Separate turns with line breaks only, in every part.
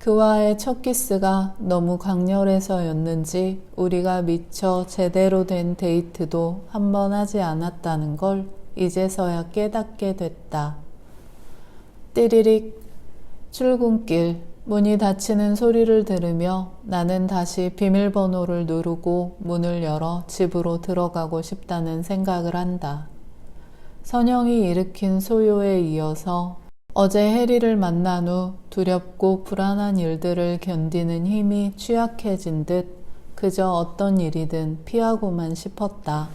그와의 첫 키스가 너무 강렬해서였는지 우리가 미처 제대로 된 데이트도 한 번 하지 않았다는 걸 이제서야 깨닫게 됐다. 띠리릭 출근길 문이 닫히는 소리를 들으며 나는 다시 비밀번호를 누르고 문을 열어 집으로 들어가고 싶다는 생각을 한다. 선영이 일으킨 소요에 이어서 어제 해리를 만난 후 두렵고 불안한 일들을 견디는 힘이 취약해진 듯 그저 어떤 일이든 피하고만 싶었다.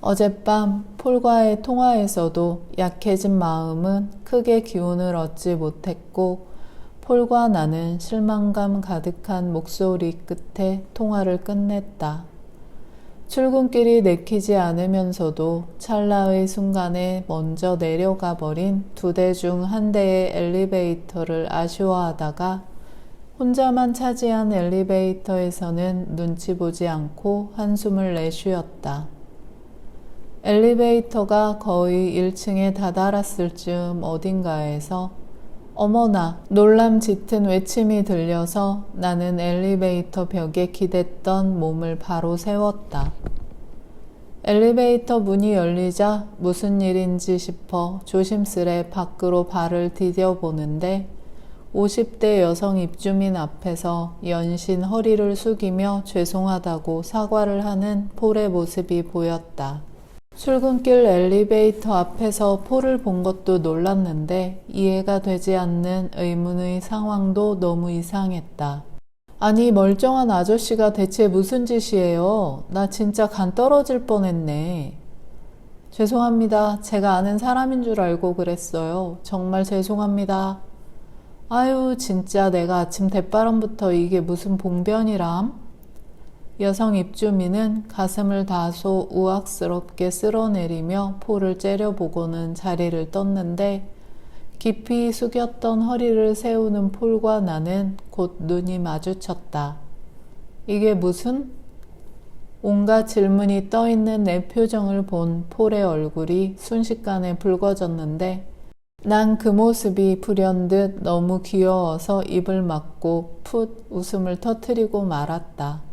어젯밤 폴과의 통화에서도 약해진 마음은 크게 기운을 얻지 못했고 폴과 나는 실망감 가득한 목소리 끝에 통화를 끝냈다. 출근길이 내키지 않으면서도 찰나의 순간에 먼저 내려가 버린 두 대 중 한 대의 엘리베이터를 아쉬워하다가 혼자만 차지한 엘리베이터에서는 눈치 보지 않고 한숨을 내쉬었다. 엘리베이터가 거의 1층에 다다랐을 즈음 어딘가에서 어머나 놀람 짙은 외침이 들려서 나는 엘리베이터 벽에 기댔던 몸을 바로 세웠다. 엘리베이터 문이 열리자 무슨 일인지 싶어 조심스레 밖으로 발을 디뎌 보는데 50대 여성 입주민 앞에서 연신 허리를 숙이며 죄송하다고 사과를 하는 폴의 모습이 보였다. 출근길 엘리베이터 앞에서 폴을 본 것도 놀랐는데 이해가 되지 않는 의문의 상황도 너무 이상했다. 아니, 멀쩡한 아저씨가 대체 무슨 짓이에요? 나 진짜 간 떨어질 뻔했네. 죄송합니다. 제가 아는 사람인 줄 알고 그랬어요. 정말 죄송합니다. 아유, 진짜 내가 아침 대바람부터 이게 무슨 봉변이람? 여성 입주민은 가슴을 다소 우악스럽게 쓸어내리며 포를 째려보고는 자리를 떴는데 깊이 숙였던 허리를 세우는 폴과 나는 곧 눈이 마주쳤다. 이게 무슨? 온갖 질문이 떠있는 내 표정을 본 폴의 얼굴이 순식간에 붉어졌는데 난 그 모습이 불현듯 너무 귀여워서 입을 막고 풋 웃음을 터뜨리고 말았다.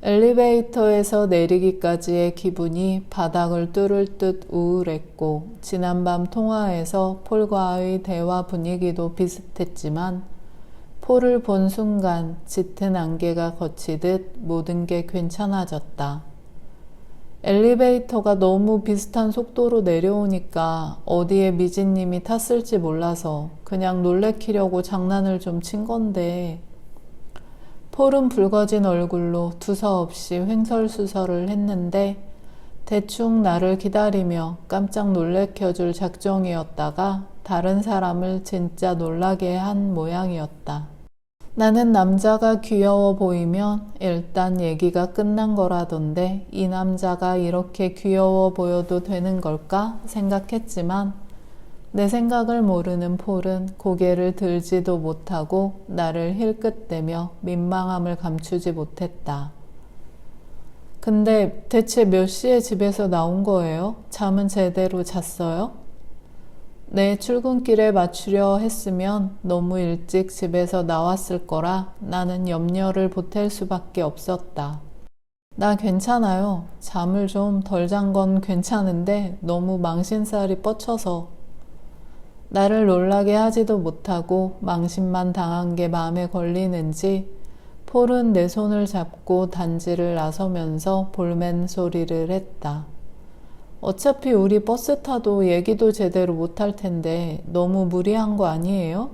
엘리베이터에서 내리기까지의 기분이 바닥을 뚫을 듯 우울했고, 지난밤 통화에서 폴과의 대화 분위기도 비슷했지만, 폴을 본 순간 짙은 안개가 거치듯 모든 게 괜찮아졌다. 엘리베이터가 너무 비슷한 속도로 내려오니까 어디에 미진님이 탔을지 몰라서 그냥 놀래키려고 장난을 좀 친 건데, 폴은 붉어진 얼굴로 두서없이 횡설수설을 했는데 대충 나를 기다리며 깜짝 놀래켜줄 작정이었다가 다른 사람을 진짜 놀라게 한 모양이었다. 나는 남자가 귀여워 보이면 일단 얘기가 끝난 거라던데 이 남자가 이렇게 귀여워 보여도 되는 걸까 생각했지만 내 생각을 모르는 폴은 고개를 들지도 못하고 나를 힐끗대며 민망함을 감추지 못했다. 근데 대체 몇 시에 집에서 나온 거예요? 잠은 제대로 잤어요? 내 출근길에 맞추려 했으면 너무 일찍 집에서 나왔을 거라 나는 염려를 보탤 수밖에 없었다. 나 괜찮아요. 잠을 좀 덜 잔 건 괜찮은데 너무 망신살이 뻗쳐서 나를 놀라게 하지도 못하고 망신만 당한 게 마음에 걸리는지 폴은 내 손을 잡고 단지를 나서면서 볼멘 소리를 했다. 어차피 우리 버스 타도 얘기도 제대로 못할 텐데 너무 무리한 거 아니에요?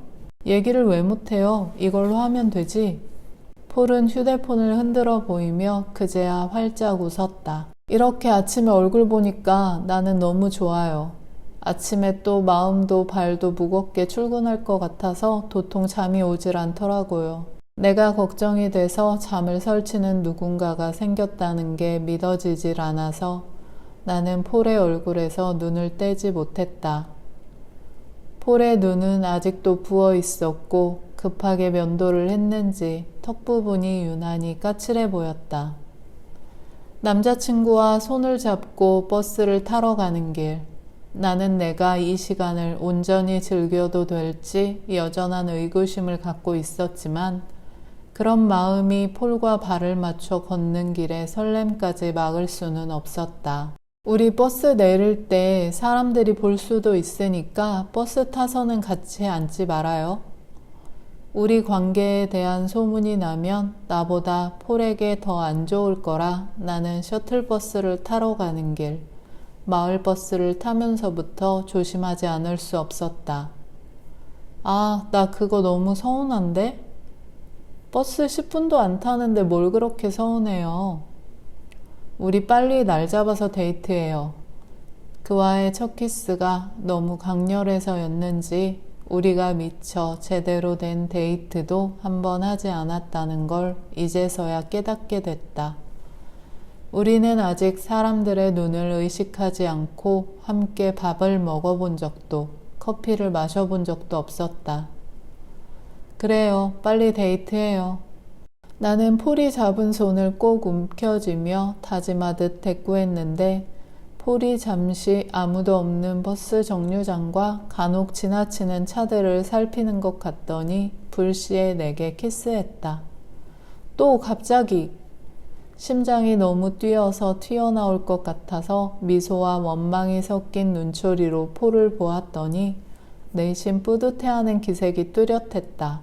얘기를 왜 못해요? 이걸로 하면 되지. 폴은 휴대폰을 흔들어 보이며 그제야 활짝 웃었다. 이렇게 아침에 얼굴 보니까 나는 너무 좋아요. 아침에 또 마음도 발도 무겁게 출근할 것 같아서 도통 잠이 오질 않더라고요. 내가 걱정이 돼서 잠을 설치는 누군가가 생겼다는 게 믿어지질 않아서 나는 폴의 얼굴에서 눈을 떼지 못했다. 폴의 눈은 아직도 부어 있었고 급하게 면도를 했는지 턱 부분이 유난히 까칠해 보였다. 남자친구와 손을 잡고 버스를 타러 가는 길. 나는 내가 이 시간을 온전히 즐겨도 될지 여전한 의구심을 갖고 있었지만 그런 마음이 폴과 발을 맞춰 걷는 길에 설렘까지 막을 수는 없었다. 우리 버스 내릴 때 사람들이 볼 수도 있으니까 버스 타서는 같이 앉지 말아요. 우리 관계에 대한 소문이 나면 나보다 폴에게 더 안 좋을 거라 나는 셔틀버스를 타러 가는 길, 마을버스를 타면서부터 조심하지 않을 수 없었다. 아, 나 그거 너무 서운한데? 버스 10분도 안 타는데 뭘 그렇게 서운해요? 우리 빨리 날 잡아서 데이트해요. 그와의 첫 키스가 너무 강렬해서였는지 우리가 미처 제대로 된 데이트도 한 번 하지 않았다는 걸 이제서야 깨닫게 됐다. 우리는 아직 사람들의 눈을 의식하지 않고 함께 밥을 먹어본 적도 커피를 마셔본 적도 없었다. 그래요. 빨리 데이트해요. 나는 폴이 잡은 손을 꼭 움켜쥐며 다짐하듯 대꾸했는데 폴이 잠시 아무도 없는 버스 정류장과 간혹 지나치는 차들을 살피는 것 같더니 불시에 내게 키스했다. 또 갑자기 심장이 너무 뛰어서 튀어나올 것 같아서 미소와 원망이 섞인 눈초리로 폴을 보았더니 내심 뿌듯해하는 기색이 뚜렷했다.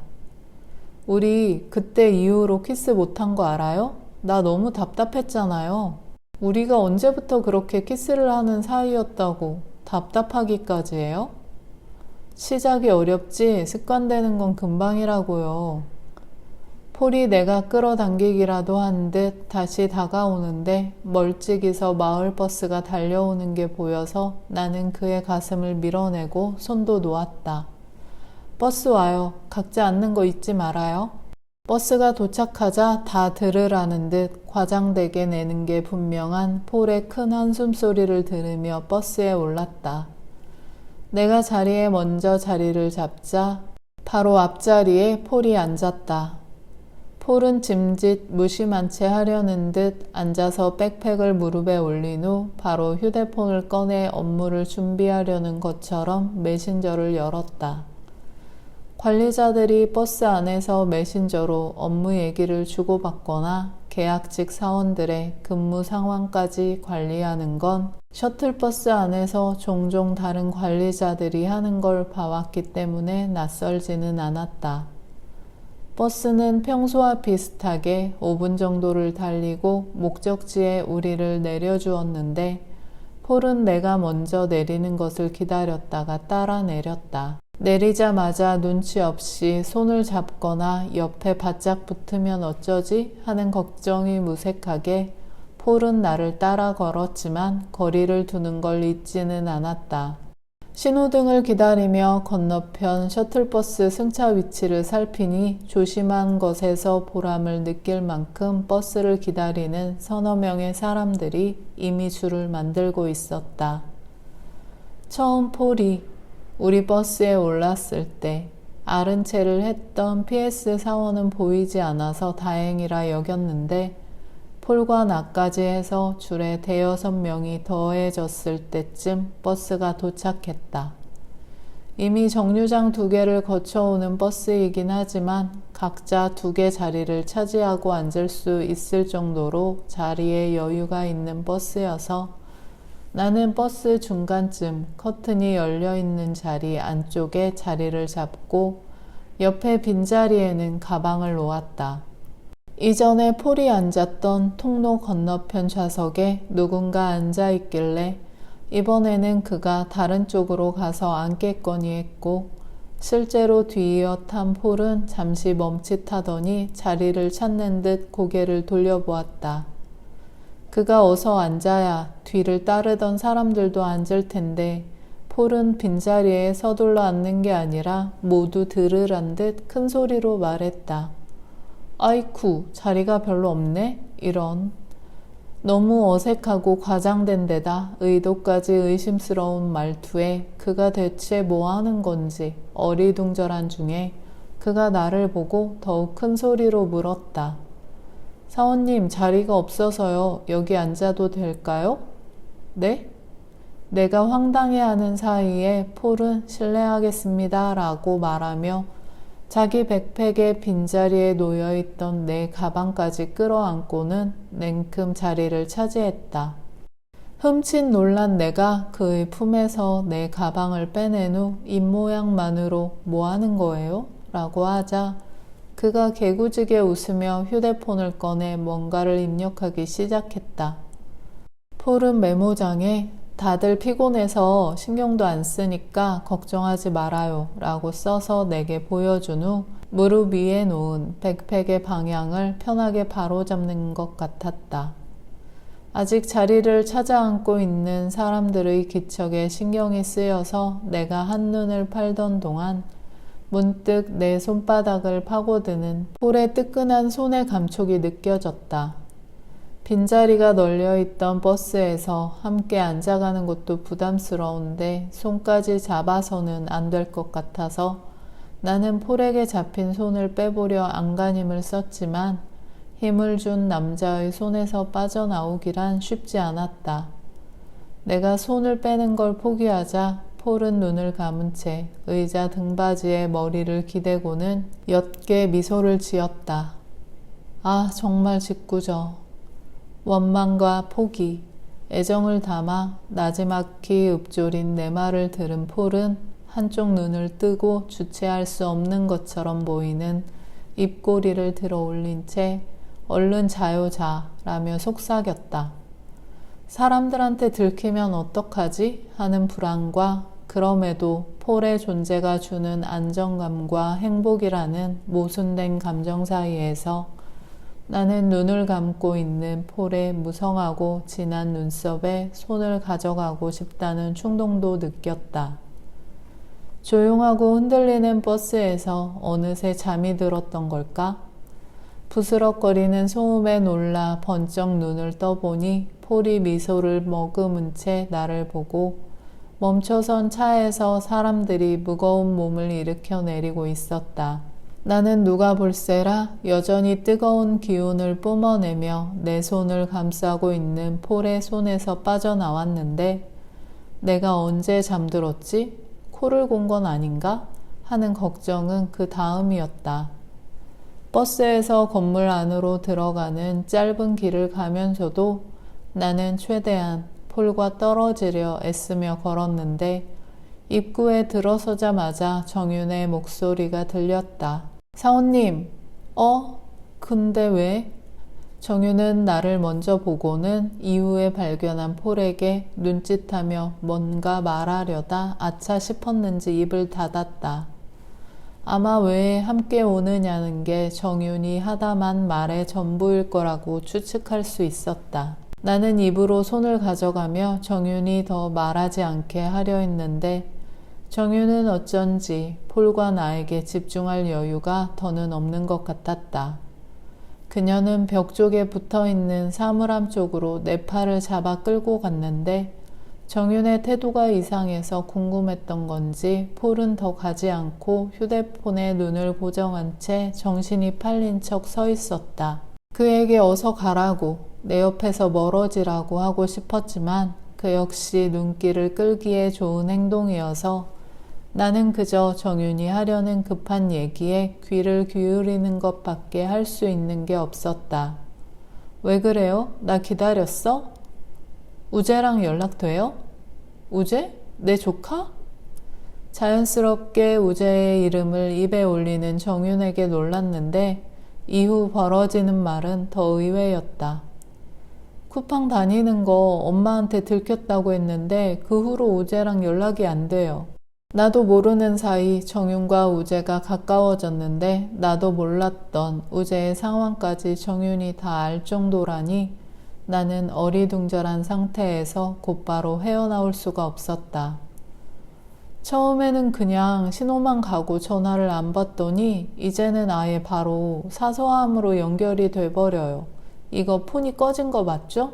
우리 그때 이후로 키스 못한 거 알아요? 나 너무 답답했잖아요. 우리가 언제부터 그렇게 키스를 하는 사이였다고 답답하기까지 해요? 시작이 어렵지 습관되는 건 금방이라고요. 폴이 내가 끌어당기기라도 한 듯 다시 다가오는데 멀찍이서 마을버스가 달려오는 게 보여서 나는 그의 가슴을 밀어내고 손도 놓았다. 버스 와요. 각자 앉는 거 잊지 말아요. 버스가 도착하자 다 들으라는 듯 과장되게 내는 게 분명한 폴의 큰 한숨 소리를 들으며 버스에 올랐다. 내가 자리에 먼저 자리를 잡자 바로 앞자리에 폴이 앉았다. 폴은 짐짓 무심한 채 하려는 듯 앉아서 백팩을 무릎에 올린 후 바로 휴대폰을 꺼내 업무를 준비하려는 것처럼 메신저를 열었다. 관리자들이 버스 안에서 메신저로 업무 얘기를 주고받거나 계약직 사원들의 근무 상황까지 관리하는 건 셔틀버스 안에서 종종 다른 관리자들이 하는 걸 봐왔기 때문에 낯설지는 않았다. 버스는 평소와 비슷하게 5분 정도를 달리고 목적지에 우리를 내려주었는데 폴은 내가 먼저 내리는 것을 기다렸다가 따라 내렸다. 내리자마자 눈치 없이 손을 잡거나 옆에 바짝 붙으면 어쩌지 하는 걱정이 무색하게 폴은 나를 따라 걸었지만 거리를 두는 걸 잊지는 않았다. 신호등을 기다리며 건너편 셔틀버스 승차 위치를 살피니 조심한 것에서 보람을 느낄 만큼 버스를 기다리는 서너 명의 사람들이 이미 줄을 만들고 있었다. 처음 폴이 우리 버스에 올랐을 때 아른 채를 했던 PS 사원은 보이지 않아서 다행이라 여겼는데 폴과 나까지 해서 줄에 대여섯 명이 더해졌을 때쯤 버스가 도착했다. 이미 정류장 두 개를 거쳐오는 버스이긴 하지만 각자 두 개 자리를 차지하고 앉을 수 있을 정도로 자리에 여유가 있는 버스여서 나는 버스 중간쯤 커튼이 열려 있는 자리 안쪽에 자리를 잡고 옆에 빈자리에는 가방을 놓았다. 이전에 폴이 앉았던 통로 건너편 좌석에 누군가 앉아 있길래 이번에는 그가 다른 쪽으로 가서 앉겠거니 했고 실제로 뒤이어 탄 폴은 잠시 멈칫하더니 자리를 찾는 듯 고개를 돌려보았다. 그가 어서 앉아야 뒤를 따르던 사람들도 앉을 텐데 폴은 빈자리에 서둘러 앉는 게 아니라 모두 들으란 듯 큰 소리로 말했다. 아이쿠, 자리가 별로 없네? 이런. 너무 어색하고 과장된 데다 의도까지 의심스러운 말투에 그가 대체 뭐 하는 건지 어리둥절한 중에 그가 나를 보고 더욱 큰 소리로 물었다. 사원님, 자리가 없어서요. 여기 앉아도 될까요? 네? 내가 황당해하는 사이에 폴은 실례하겠습니다 라고 말하며 자기 백팩의 빈자리에 놓여 있던 내 가방까지 끌어안고는 냉큼 자리를 차지했다. 흠칫 놀란 내가 그의 품에서 내 가방을 빼낸 후 입모양만으로 뭐 하는 거예요? 라고 하자 그가 개구지게 웃으며 휴대폰을 꺼내 뭔가를 입력하기 시작했다. 폴은 메모장에 다들 피곤해서 신경도 안 쓰니까 걱정하지 말아요 라고 써서 내게 보여준 후 무릎 위에 놓은 백팩의 방향을 편하게 바로잡는 것 같았다. 아직 자리를 찾아 앉고 있는 사람들의 기척에 신경이 쓰여서 내가 한눈을 팔던 동안 문득 내 손바닥을 파고드는 폴의 뜨끈한 손의 감촉이 느껴졌다. 빈자리가 널려 있던 버스에서 함께 앉아가는 것도 부담스러운데 손까지 잡아서는 안 될 것 같아서 나는 폴에게 잡힌 손을 빼보려 안간힘을 썼지만 힘을 준 남자의 손에서 빠져나오기란 쉽지 않았다. 내가 손을 빼는 걸 포기하자 폴은 눈을 감은 채 의자 등받이에 머리를 기대고는 옅게 미소를 지었다. 아, 정말 짓궂어. 원망과 포기, 애정을 담아 나지막히 읊조린 내 말을 들은 폴은 한쪽 눈을 뜨고 주체할 수 없는 것처럼 보이는 입꼬리를 들어 올린 채 얼른 자요 자라며 속삭였다. 사람들한테 들키면 어떡하지? 하는 불안과 그럼에도 폴의 존재가 주는 안정감과 행복이라는 모순된 감정 사이에서 나는 눈을 감고 있는 폴의 무성하고 진한 눈썹에 손을 가져가고 싶다는 충동도 느꼈다. 조용하고 흔들리는 버스에서 어느새 잠이 들었던 걸까? 부스럭거리는 소음에 놀라 번쩍 눈을 떠보니 폴이 미소를 머금은 채 나를 보고 멈춰선 차에서 사람들이 무거운 몸을 일으켜 내리고 있었다. 나는 누가 볼세라 여전히 뜨거운 기운을 뿜어내며 내 손을 감싸고 있는 폴의 손에서 빠져나왔는데 내가 언제 잠들었지? 코를 곤 건 아닌가? 하는 걱정은 그 다음이었다. 버스에서 건물 안으로 들어가는 짧은 길을 가면서도 나는 최대한 폴과 떨어지려 애쓰며 걸었는데 입구에 들어서자마자 정윤의 목소리가 들렸다. 사원님, 어? 근데 왜? 정윤은 나를 먼저 보고는 이후에 발견한 폴에게 눈짓하며 뭔가 말하려다 아차 싶었는지 입을 닫았다. 아마 왜 함께 오느냐는 게 정윤이 하다만 말의 전부일 거라고 추측할 수 있었다. 나는 입으로 손을 가져가며 정윤이 더 말하지 않게 하려 했는데 정윤은 어쩐지 폴과 나에게 집중할 여유가 더는 없는 것 같았다. 그녀는 벽 쪽에 붙어 있는 사물함 쪽으로 내 팔을 잡아 끌고 갔는데 정윤의 태도가 이상해서 궁금했던 건지 폴은 더 가지 않고 휴대폰에 눈을 고정한 채 정신이 팔린 척 서 있었다. 그에게 어서 가라고 내 옆에서 멀어지라고 하고 싶었지만 그 역시 눈길을 끌기에 좋은 행동이어서 나는 그저 정윤이 하려는 급한 얘기에 귀를 기울이는 것밖에 할 수 있는 게 없었다. 왜 그래요? 나 기다렸어? 우재랑 연락돼요? 우재? 내 조카? 자연스럽게 우재의 이름을 입에 올리는 정윤에게 놀랐는데 이후 벌어지는 말은 더 의외였다. 쿠팡 다니는 거 엄마한테 들켰다고 했는데 그 후로 우재랑 연락이 안 돼요. 나도 모르는 사이 정윤과 우재가 가까워졌는데 나도 몰랐던 우재의 상황까지 정윤이 다 알 정도라니 나는 어리둥절한 상태에서 곧바로 헤어나올 수가 없었다. 처음에는 그냥 신호만 가고 전화를 안 받더니 이제는 아예 바로 사소함으로 연결이 돼버려요. 이거 폰이 꺼진 거 맞죠?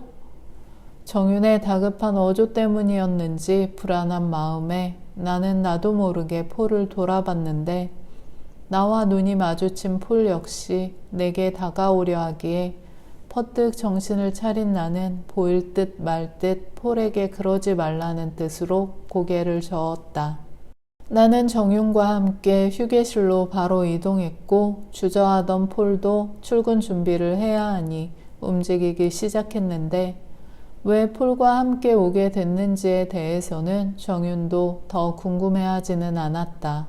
정윤의 다급한 어조 때문이었는지 불안한 마음에 나는 나도 모르게 폴을 돌아봤는데 나와 눈이 마주친 폴 역시 내게 다가오려 하기에 퍼뜩 정신을 차린 나는 보일 듯 말 듯 폴에게 그러지 말라는 뜻으로 고개를 저었다. 나는 정윤과 함께 휴게실로 바로 이동했고 주저하던 폴도 출근 준비를 해야 하니 움직이기 시작했는데 왜 폴과 함께 오게 됐는지에 대해서는 정윤도 더 궁금해하지는 않았다.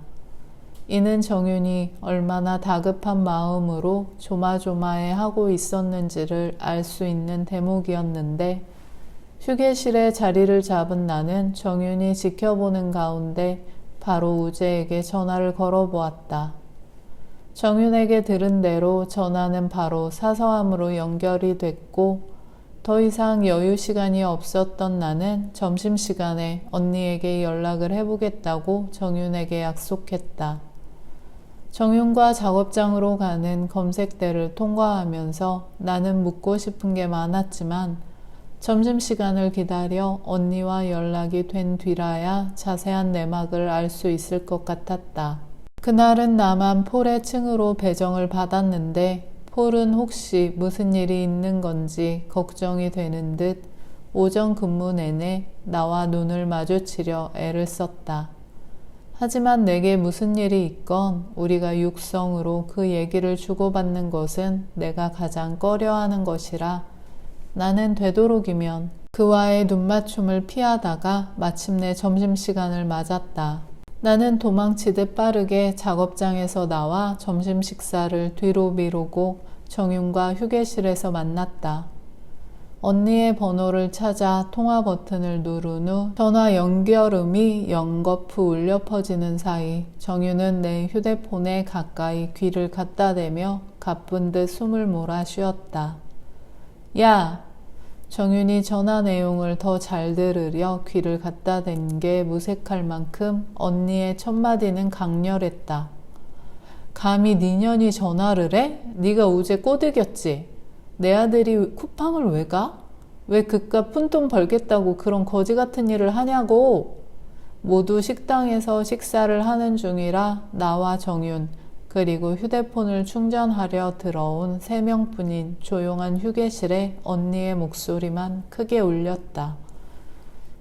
이는 정윤이 얼마나 다급한 마음으로 조마조마해 하고 있었는지를 알 수 있는 대목이었는데 휴게실에 자리를 잡은 나는 정윤이 지켜보는 가운데 바로 우재에게 전화를 걸어보았다. 정윤에게 들은 대로 전화는 바로 사서함으로 연결이 됐고 더 이상 여유 시간이 없었던 나는 점심시간에 언니에게 연락을 해보겠다고 정윤에게 약속했다. 정윤과 작업장으로 가는 검색대를 통과하면서 나는 묻고 싶은 게 많았지만 점심시간을 기다려 언니와 연락이 된 뒤라야 자세한 내막을 알 수 있을 것 같았다. 그날은 나만 폴의 층으로 배정을 받았는데 폴은 혹시 무슨 일이 있는 건지 걱정이 되는 듯 오전 근무 내내 나와 눈을 마주치려 애를 썼다. 하지만 내게 무슨 일이 있건 우리가 육성으로 그 얘기를 주고받는 것은 내가 가장 꺼려하는 것이라 나는 되도록이면 그와의 눈맞춤을 피하다가 마침내 점심시간을 맞았다. 나는 도망치듯 빠르게 작업장에서 나와 점심 식사를 뒤로 미루고 정윤과 휴게실에서 만났다. 언니의 번호를 찾아 통화 버튼을 누른 후 전화 연결음이 연거푸 울려 퍼지는 사이 정윤은 내 휴대폰에 가까이 귀를 갖다 대며 가쁜 듯 숨을 몰아 쉬었다. 야! 정윤이 전화 내용을 더 잘 들으려 귀를 갖다 댄 게 무색할 만큼 언니의 첫마디는 강렬했다. 감히 니년이 전화를 해? 네가 우제 꼬드겼지? 내 아들이 쿠팡을 왜 가? 왜 그깟 푼돈 벌겠다고 그런 거지 같은 일을 하냐고? 모두 식당에서 식사를 하는 중이라 나와 정윤, 그리고 휴대폰을 충전하려 들어온 세 명뿐인 조용한 휴게실에 언니의 목소리만 크게 울렸다.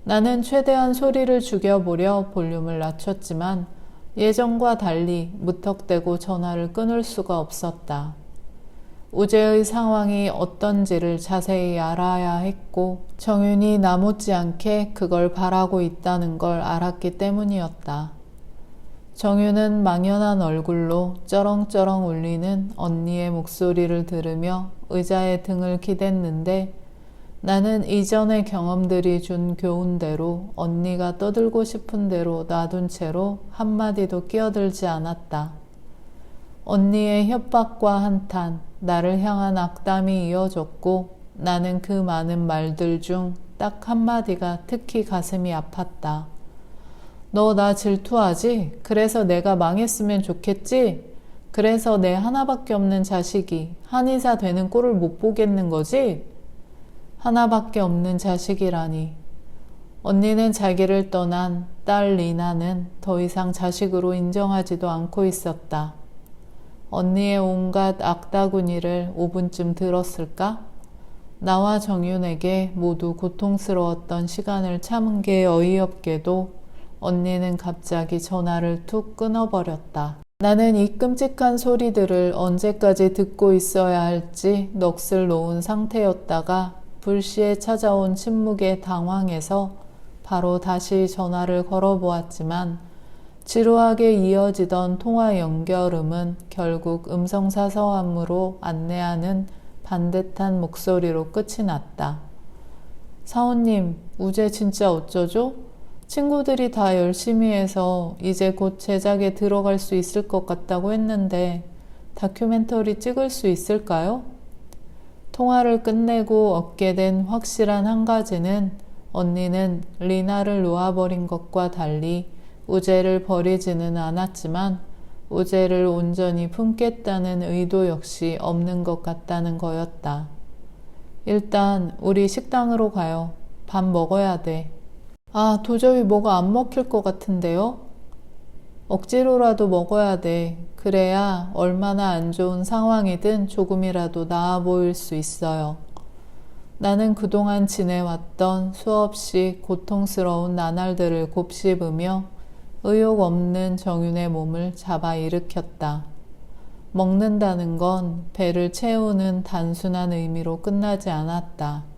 나는 최대한 소리를 죽여보려 볼륨을 낮췄지만 예전과 달리 무턱대고 전화를 끊을 수가 없었다. 우재의 상황이 어떤지를 자세히 알아야 했고 정윤이 나 못지않게 그걸 바라고 있다는 걸 알았기 때문이었다. 정윤은 망연한 얼굴로 쩌렁쩌렁 울리는 언니의 목소리를 들으며 의자에 등을 기댔는데 나는 이전의 경험들이 준 교훈대로 언니가 떠들고 싶은 대로 놔둔 채로 한마디도 끼어들지 않았다. 언니의 협박과 한탄, 나를 향한 악담이 이어졌고 나는 그 많은 말들 중 딱 한마디가 특히 가슴이 아팠다. 너 나 질투하지? 그래서 내가 망했으면 좋겠지? 그래서 내 하나밖에 없는 자식이 한의사 되는 꼴을 못 보겠는 거지? 하나밖에 없는 자식이라니. 언니는 자기를 떠난 딸 리나는 더 이상 자식으로 인정하지도 않고 있었다. 언니의 온갖 악다구니를 5분쯤 들었을까? 나와 정윤에게 모두 고통스러웠던 시간을 참은 게 어이없게도 언니는 갑자기 전화를 툭 끊어버렸다. 나는 이 끔찍한 소리들을 언제까지 듣고 있어야 할지 넋을 놓은 상태였다가 불시에 찾아온 침묵에 당황해서 바로 다시 전화를 걸어보았지만 지루하게 이어지던 통화 연결음은 결국 음성사서함으로 안내하는 반듯한 목소리로 끝이 났다. 사원님, 우재 진짜 어쩌죠? 친구들이 다 열심히 해서 이제 곧 제작에 들어갈 수 있을 것 같다고 했는데 다큐멘터리 찍을 수 있을까요? 통화를 끝내고 얻게 된 확실한 한 가지는 언니는 리나를 놓아버린 것과 달리 우재를 버리지는 않았지만 우재를 온전히 품겠다는 의도 역시 없는 것 같다는 거였다. 일단 우리 식당으로 가요. 밥 먹어야 돼. 아, 도저히 뭐가 안 먹힐 것 같은데요? 억지로라도 먹어야 돼. 그래야 얼마나 안 좋은 상황이든 조금이라도 나아 보일 수 있어요. 나는 그동안 지내왔던 수없이 고통스러운 나날들을 곱씹으며 의욕 없는 정윤의 몸을 잡아 일으켰다. 먹는다는 건 배를 채우는 단순한 의미로 끝나지 않았다.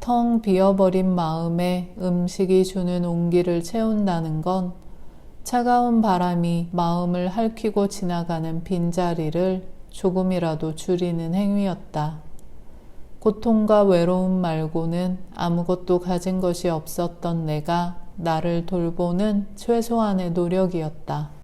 텅 비어버린 마음에 음식이 주는 온기를 채운다는 건 차가운 바람이 마음을 핥히고 지나가는 빈자리를 조금이라도 줄이는 행위였다. 고통과 외로움 말고는 아무것도 가진 것이 없었던 내가 나를 돌보는 최소한의 노력이었다.